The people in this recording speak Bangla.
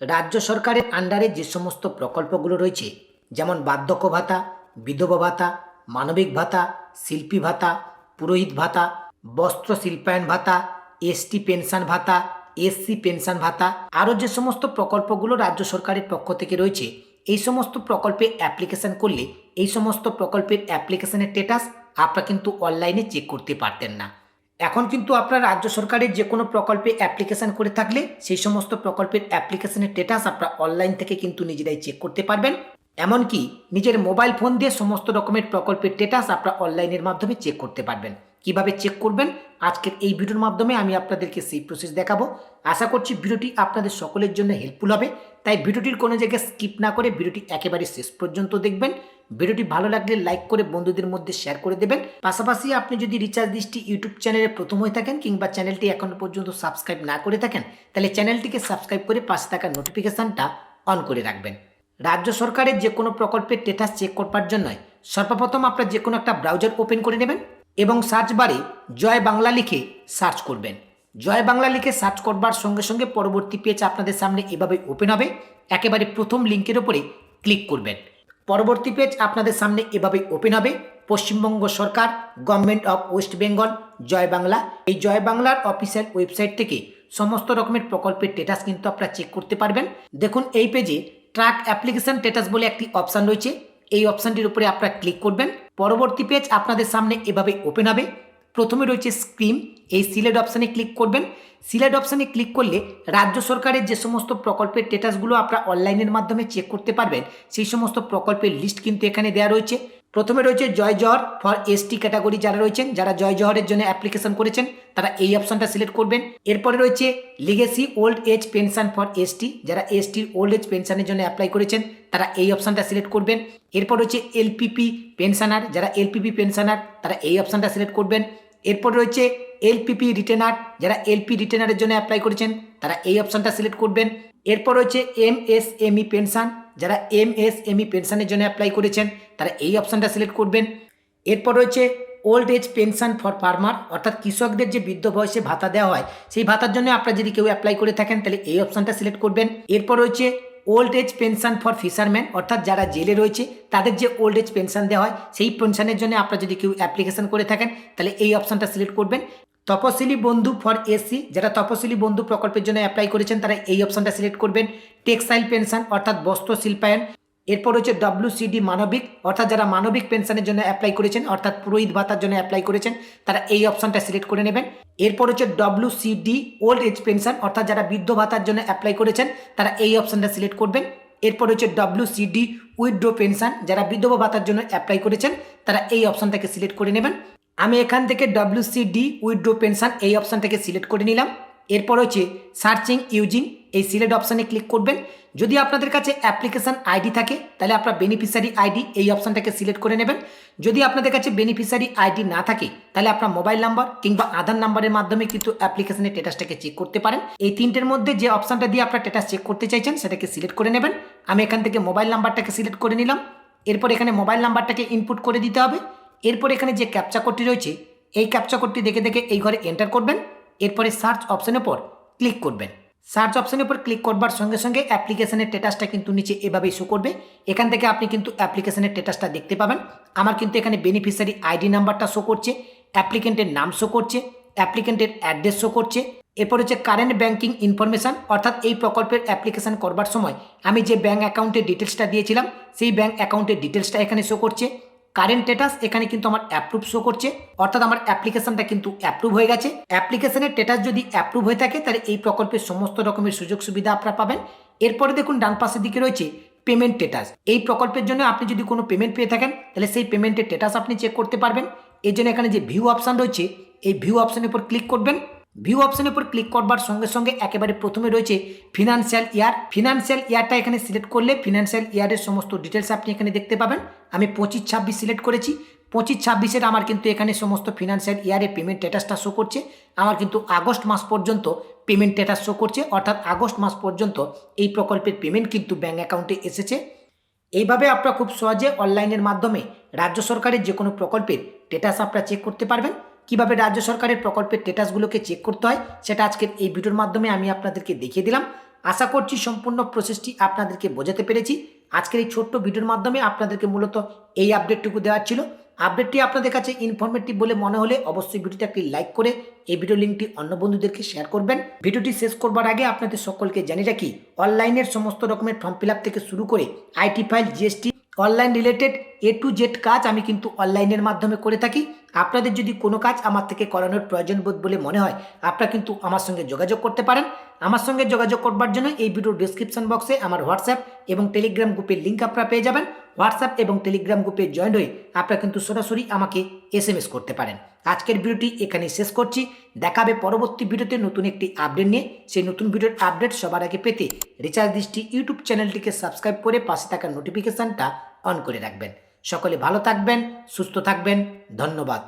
রাজ্য সরকারের আন্ডারে যে সমস্ত প্রকল্পগুলো রয়েছে, যেমন বার্ধক্য ভাতা, বিধবা ভাতা, মানবিক ভাতা, শিল্পী ভাতা, পুরোহিত ভাতা, বস্ত্র শিল্পায়ন ভাতা এসটি পেনশন ভাতা এসসি পেনশন ভাতা, আরও যে সমস্ত প্রকল্পগুলো রাজ্য সরকারের পক্ষ থেকে রয়েছে, এই সমস্ত প্রকল্পে অ্যাপ্লিকেশন করলে, এই সমস্ত প্রকল্পের অ্যাপ্লিকেশনের স্টেটাস আপনারা কিন্তু অনলাইনে চেক করতে পারতেন না। এখন কিন্তু আপনার রাজ্য সরকারের যে কোনো প্রকল্পে অ্যাপ্লিকেশন করে থাকলে সেই সমস্ত প্রকল্পের অ্যাপ্লিকেশানের স্টেটাস আপনারা অনলাইন থেকে কিন্তু নিজেরাই চেক করতে পারবেন। এমনকি নিজের মোবাইল ফোন দিয়ে সমস্ত রকমের প্রকল্পের স্টেটাস আপনারা অনলাইনের মাধ্যমে চেক করতে পারবেন। কীভাবে চেক করবেন? আজকের এই ভিডিওর মাধ্যমে আমি আপনাদেরকে সেই প্রসেস দেখাবো। আশা করছি ভিডিওটি আপনাদের সকলের জন্য হেল্পফুল হবে। তাই ভিডিওটির কোনো জায়গায় স্কিপ না করে ভিডিওটি একেবারে শেষ পর্যন্ত দেখবেন। ভিডিওটি ভালো লাগলে লাইক করে বন্ধুদের মধ্যে শেয়ার করে দেবেন। পাশাপাশি আপনি যদি রিচার্জ দৃষ্টি ইউটিউব চ্যানেলে প্রথম হয়ে থাকেন কিংবা চ্যানেলটি এখনও পর্যন্ত সাবস্ক্রাইব না করে থাকেন, তাহলে চ্যানেলটিকে সাবস্ক্রাইব করে পাশে থাকা নোটিফিকেশানটা অন করে রাখবেন। রাজ্য সরকারের যে কোনো প্রকল্পের স্টেটাস চেক করবার জন্য সর্বপ্রথম আপনার যে কোনো একটা ব্রাউজার ওপেন করে নেবেন এবং সার্চ বারে জয় বাংলা লিখে সার্চ করবেন। জয় বাংলা লিখে সার্চ করবার সঙ্গে সঙ্গে পরবর্তী পেজ আপনাদের সামনে এভাবে ওপেন হবে। একেবারে প্রথম লিঙ্কের ওপরে ক্লিক করবেন। পরবর্তী পেজ আপনাদের সামনে এভাবে ওপেন হবে। পশ্চিমবঙ্গ সরকার গভর্নমেন্ট অফ ওয়েস্ট বেঙ্গল জয় বাংলা। এই জয় বাংলার অফিসিয়াল ওয়েবসাইট থেকে সমস্ত রকমের প্রকল্পের স্টেটাস কিন্তু আপনারা চেক করতে পারবেন। দেখুন, এই পেজে ট্রাক অ্যাপ্লিকেশন স্টেটাস বলে একটি অপশান রয়েছে। এই অপশানটির উপরে আপনারা ক্লিক করবেন। পরবর্তী পেজ আপনাদের সামনে এভাবে ওপেন হবে। প্রথমে রয়েছে স্ক্রিম, এই সিলেট অপশানে ক্লিক করবেন। সিলেড অপশানে ক্লিক করলে রাজ্য সরকারের যে সমস্ত প্রকল্পের স্টেটাসগুলো আপনারা অনলাইনের মাধ্যমে চেক করতে পারবেন, সেই সমস্ত প্রকল্পের লিস্ট কিন্তু এখানে দেওয়া রয়েছে। প্রথমে রয়েছে জয় জহর ফর এসটি ক্যাটাগরি যারা রয়েছেন, যারা জয় জহরের জন্য অ্যাপ্লিকেশন করেছেন, তারা এই অপশনটা সিলেক্ট করবেন। এরপরে রয়েছে legacy old age pension for ST যারা এসটির ওল্ড এজ পেনশনের জন্য অ্যাপ্লাই করেছেন, তারা এই অপশনটা সিলেক্ট করবেন। এরপর রয়েছে এলপিপি পেনশনার যারা এলপিপি পেনশনার তারা এই অপশনটা সিলেক্ট করবেন। এরপর রয়েছে এলপিপি রিটেনার যারা এলপি রিটেনারের জন্য অ্যাপ্লাই করেছেন, তারা এই অপশনটা সিলেক্ট করবেন। এরপর রয়েছে এম এস এমই পেনশন যারা এম এস এমই পেনশনের জন্য অ্যাপ্লাই করেছেন, তারা এই অপশনটা সিলেক্ট করবেন। এরপর রয়েছে old age pension for farmer অর্থাৎ কৃষকদের যে বৃদ্ধ বয়সে ভাতা দেওয়া হয়, সেই ভাতার জন্য আপনারা যদি কেউ অ্যাপ্লাই করে থাকেন, তাহলে এই অপশনটা সিলেক্ট করবেন। এরপর রয়েছে old age pension for fisherman অর্থাৎ যারা জেলে রয়েছে, তাদের যে ওল্ড এজ পেনশন দেওয়া হয়, সেই পেনশনের জন্য আপনারা যদি কেউ অ্যাপ্লিকেশন করে থাকেন, তাহলে এই অপশনটা সিলেক্ট করবেন। তপশিলি বন্ধু ফর এসি যারা তপশিলি বন্ধু প্রকল্পের জন্য অ্যাপ্লাই করেছেন, তারা এই অপশনটা সিলেক্ট করবেন। টেক্সটাইল পেনশন অর্থাৎ বস্ত্র শিল্পায়ন। এরপর হচ্ছে ডব্লিউসিডি মানবিক, অর্থাৎ যারা মানবিক পেনশনের জন্য অ্যাপ্লাই করেছেন, অর্থাৎ পুরোহিত ভাতার জন্য অ্যাপ্লাই করেছেন, তারা এই অপশনটা সিলেক্ট করে নেবেন। এরপর হচ্ছে ডব্লিউসিডি ওল্ড এজ পেনশন অর্থাৎ যারা বৃদ্ধ ভাতার জন্য অ্যাপ্লাই করেছেন, তারা এই অপশনটা সিলেক্ট করবেন। এরপর হচ্ছে ডব্লিউসিডি উইথড্রো পেনশন যারা বিধবা ভাতার জন্য অ্যাপ্লাই করেছেন, তারা এই অপশনটাকে সিলেক্ট করে নেবেন। আমি এখান থেকে ডব্লিউসিডি উইথড্রো পেনশন এই অপশনটাকে সিলেক্ট করে নিলাম। এরপর হচ্ছে সার্চিং ইউজিং এই সিলেক্ট অপশানে ক্লিক করবেন। যদি আপনাদের কাছে অ্যাপ্লিকেশান আইডি থাকে, তাহলে আপনার বেনিফিশিয়ারি আইডি এই অপশানটাকে সিলেক্ট করে নেবেন। যদি আপনাদের কাছে বেনিফিশিয়ারি আইডি না থাকে, তাহলে আপনার মোবাইল নাম্বার কিংবা আধার নাম্বারের মাধ্যমে কিন্তু অ্যাপ্লিকেশনের স্টেটাসটাকে চেক করতে পারেন। এই তিনটের মধ্যে যে অপশানটা দিয়ে আপনার স্টেটাস চেক করতে চাইছেন, সেটাকে সিলেক্ট করে নেবেন। আমি এখান থেকে মোবাইল নাম্বারটাকে সিলেক্ট করে নিলাম। এরপর এখানে মোবাইল নাম্বারটাকে ইনপুট করে দিতে হবে। এরপর এখানে যে ক্যাপচা কোডটি রয়েছে, এই ক্যাপচা কোডটি দেখে দেখে এই ঘরে এন্টার করবেন। এরপরে সার্চ অপশনের উপর ক্লিক করবেন। সার্চ অপশানের উপর ক্লিক করবার সঙ্গে সঙ্গে অ্যাপ্লিকেশনের স্টেটাসটা কিন্তু নিচে এভাবেই শো করবে। এখান থেকে আপনি কিন্তু অ্যাপ্লিকেশনের স্টেটাসটা দেখতে পাবেন। আমার কিন্তু এখানে বেনিফিশিয়ারি আইডি নাম্বারটা শো করছে অ্যাপ্লিকেন্টের নাম শো করছে অ্যাপ্লিকেন্টের অ্যাড্রেস শো করছে। এরপর হচ্ছে কারেন্ট ব্যাঙ্কিং ইনফরমেশান অর্থাৎ এই প্রকল্পের অ্যাপ্লিকেশান করবার সময় আমি যে ব্যাঙ্ক অ্যাকাউন্টের ডিটেলসটা দিয়েছিলাম, সেই ব্যাঙ্ক অ্যাকাউন্টের ডিটেলসটা এখানে শো করছে। কারেন্ট স্টেটাস এখানে কিন্তু আমার অ্যাপ্রুভ শো করছে। অর্থাৎ আমার অ্যাপ্লিকেশনটা কিন্তু অ্যাপ্রুভ হয়ে গেছে। অ্যাপ্লিকেশনের স্টেটাস যদি অ্যাপ্রুভ হয়ে থাকে, তাহলে এই প্রকল্পের সমস্ত রকমের সুযোগ সুবিধা আপনারা পাবেন। এরপরে দেখুন, ডান পাশের দিকে রয়েছে পেমেন্ট স্টেটাস এই প্রকল্পের জন্য আপনি যদি কোনো পেমেন্ট পেয়ে থাকেন, তাহলে সেই পেমেন্টের স্টেটাস আপনি চেক করতে পারবেন। এই জন্য এখানে যে ভিউ অপশান রয়েছে, এই ভিউ অপশানের উপর ক্লিক করবেন। ভিউ অপশনের উপর ক্লিক করবার সঙ্গে সঙ্গে একেবারে প্রথমে রয়েছে ফিনান্সিয়াল ইয়ার ফিনান্সিয়াল ইয়ারটা এখানে সিলেক্ট করলে ফিনান্সিয়াল ইয়ারের সমস্ত ডিটেলস আপনি এখানে দেখতে পাবেন। আমি পঁচিশ ছাব্বিশ সিলেক্ট করেছি। পঁচিশ ছাব্বিশের আমার কিন্তু এখানে সমস্ত ফিনান্সিয়াল ইয়ারের পেমেন্ট স্ট্যাটাসটা শো করছে। আমার কিন্তু আগস্ট মাস পর্যন্ত পেমেন্ট স্ট্যাটাস শো করছে। অর্থাৎ আগস্ট মাস পর্যন্ত এই প্রকল্পের পেমেন্ট কিন্তু ব্যাঙ্ক অ্যাকাউন্টে এসেছে। এইভাবে আপনারা খুব সহজে অনলাইনের মাধ্যমে রাজ্য সরকারের যে কোনো প্রকল্পের স্ট্যাটাস আপনারা চেক করতে পারবেন। কীভাবে রাজ্য সরকারের প্রকল্পের স্টেটাসগুলোকে চেক করতে হয়, সেটা আজকের এই ভিডিওর মাধ্যমে আমি আপনাদেরকে দেখিয়ে দিলাম। আশা করছি সম্পূর্ণ প্রসেসটি আপনাদেরকে বোঝাতে পেরেছি। আজকের এই ছোট্ট ভিডিওর মাধ্যমে আপনাদেরকে মূলত এই আপডেটটুকু দেওয়ার ছিল। আপডেটটি আপনাদের কাছে ইনফরমেটিভ বলে মনে হলে অবশ্যই ভিডিওটা একটি লাইক করে এই ভিডিও লিঙ্কটি অন্য বন্ধুদেরকে শেয়ার করবেন। ভিডিওটি শেষ করবার আগে আপনাদের সকলকে জানিয়ে রাখি অনলাইনের সমস্ত রকমের ফর্ম ফিল থেকে শুরু করে IT file GST online related A to Z কাজ আমি কিন্তু অনলাইনের মাধ্যমে করে থাকি। আপনাদের যদি কোনো কাজ আমার থেকে করানোর প্রয়োজন বোধ বলে মনে হয়, আপনারা কিন্তু আমার সঙ্গে যোগাযোগ করতে পারেন। আমার সঙ্গে যোগাযোগ করবার জন্য এই ভিডিওর ডিসক্রিপশন বক্সে আমার হোয়াটসঅ্যাপ এবং টেলিগ্রাম গ্রুপের লিঙ্ক আপনারা পেয়ে যাবেন। হোয়াটসঅ্যাপ এবং টেলিগ্রাম গ্রুপে জয়েন হয়ে আপনারা কিন্তু সরাসরি আমাকে এস করতে পারেন। আজকের ভিডিওটি এখানে শেষ করছি। দেখাবে পরবর্তী ভিডিওতে নতুন একটি আপডেট নিয়ে। সেই নতুন ভিডিওর আপডেট সবার আগে পেতে রিচার্জ দৃষ্টি ইউটিউব চ্যানেলটিকে সাবস্ক্রাইব করে পাশে থাকা নোটিফিকেশানটা অন করে রাখবেন। সকলে ভালো থাকবেন, সুস্থ থাকবেন। ধন্যবাদ।